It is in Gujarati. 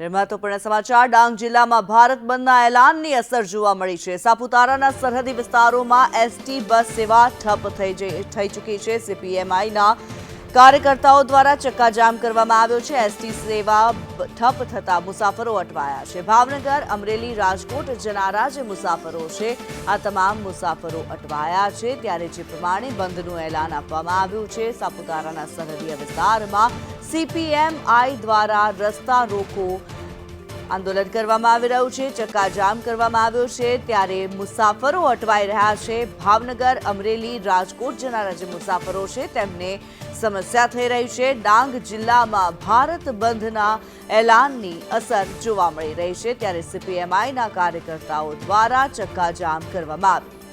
મહત્વપૂર્ણ સમાચાર, ડાંગ જિલ્લામાં ભારત બંધના એલાનની અસર જોવા મળી છે. સાપુતારાના સરહદી વિસ્તારોમાં એસટી બસ સેવા ઠપ થઈ થઈ ચૂકી છે. સીપીએમઆઈના કાર્યકર્તાઓ દ્વારા ચક્કાજામ કરવામાં આવ્યો છે. એસટી સેવા ઠપ થતા મુસાફરો અટવાયા છે. ભાવનગર, અમરેલી, રાજકોટ જનારા જે મુસાફરો છે. આ તમામ મુસાફરો અટવાયા છે. ત્યારે જે પ્રમાણે બંધનું એલાન આપવામાં આવ્યું છે, સાપુતારાના સરહદીય વિસ્તારમાં સીપીએમઆઈ દ્વારા રસ્તા રોકો આંદોલન કરવામાં આવી રહ્યું છે, ચક્કાજામ કરવામાં આવ્યો છે. ત્યારે મુસાફરો અટવાઈ રહ્યા છે. ભાવનગર, અમરેલી, રાજકોટ જનારા જે મુસાફરો છે. તેમને સમસ્યા થઈ રહી છે. ડાંગ જિલ્લામાં ભારત બંધના એલાનની અસર જોવા મળી રહી છે. ત્યારે સીપીએમઆઈના કાર્યકર્તાઓ દ્વારા ચક્કાજામ કરવામાં આવ્યું